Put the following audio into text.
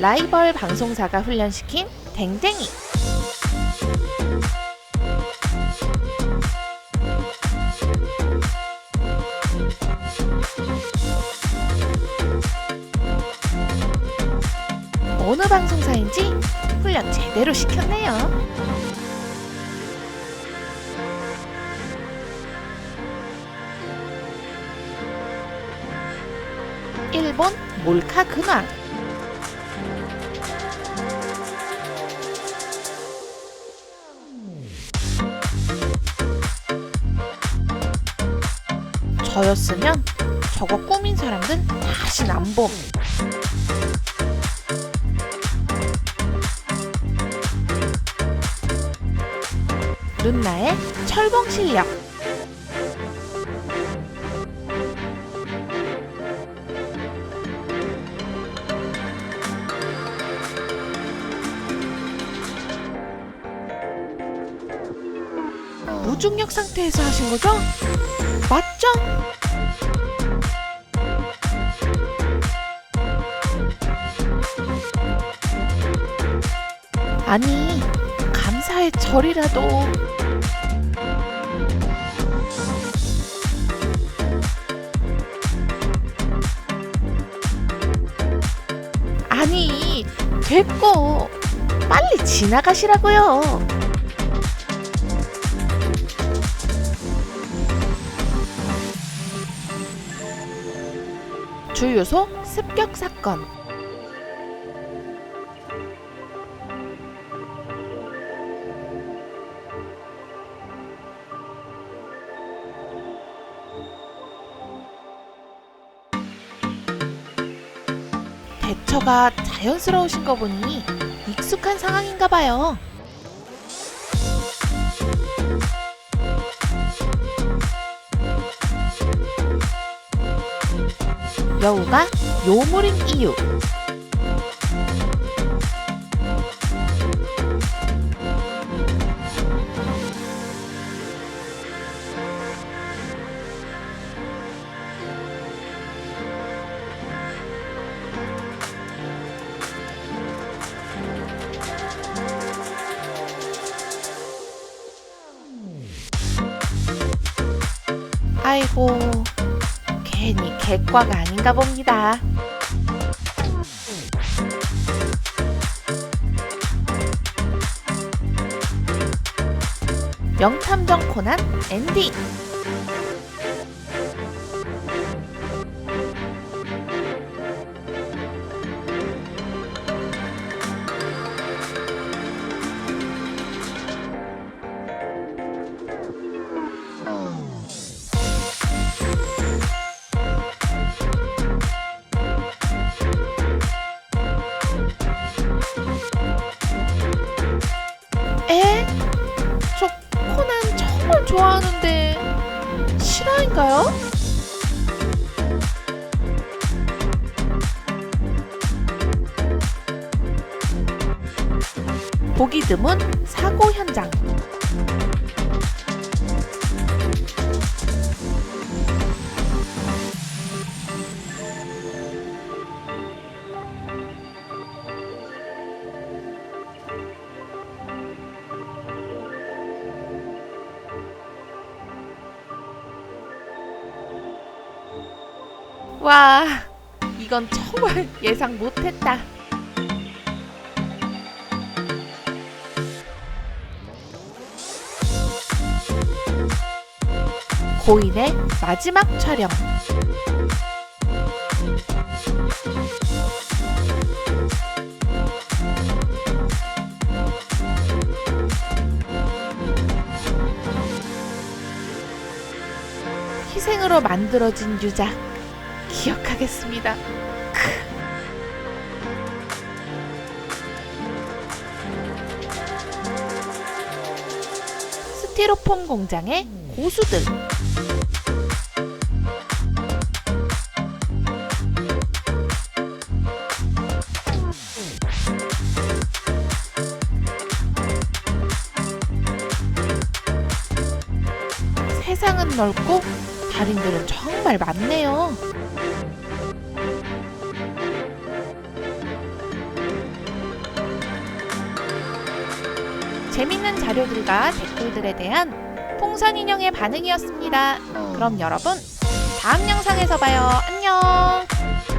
라이벌 방송사가 훈련시킨 댕댕이. 어느 방송사인지 훈련 제대로 시켰네요. 일본 몰카 근황 저였으면 저거 꾸민 사람들 다신 안 봄. 눈나의 철봉 실력 무중력 상태에서 하신 거죠? 맞 죠? 아니, 감사의 절이라도 아니, 됐고 빨리 지나가시라고요. 주유소 습격 사건. 대처가 자연스러우신 거 보니 익숙한 상황인가 봐요. 여우가 요물인 이유. 아이고, 괜히 객과가 아닌가 봅니다. 명탐정 코난 엔딩. 실화인가요? 보기 드문 사고 현장. 와, 이건 정말 예상 못했다. 고인의 마지막 촬영. 희생으로 만들어진 유작 기억하겠습니다. 크. 스티로폼 공장의 고수들 세상은 넓고 달인들은 정말 많네요. 재밌는 자료들과 댓글들에 대한 풍선 인형의 반응이었습니다. 그럼 여러분 다음 영상에서 봐요. 안녕.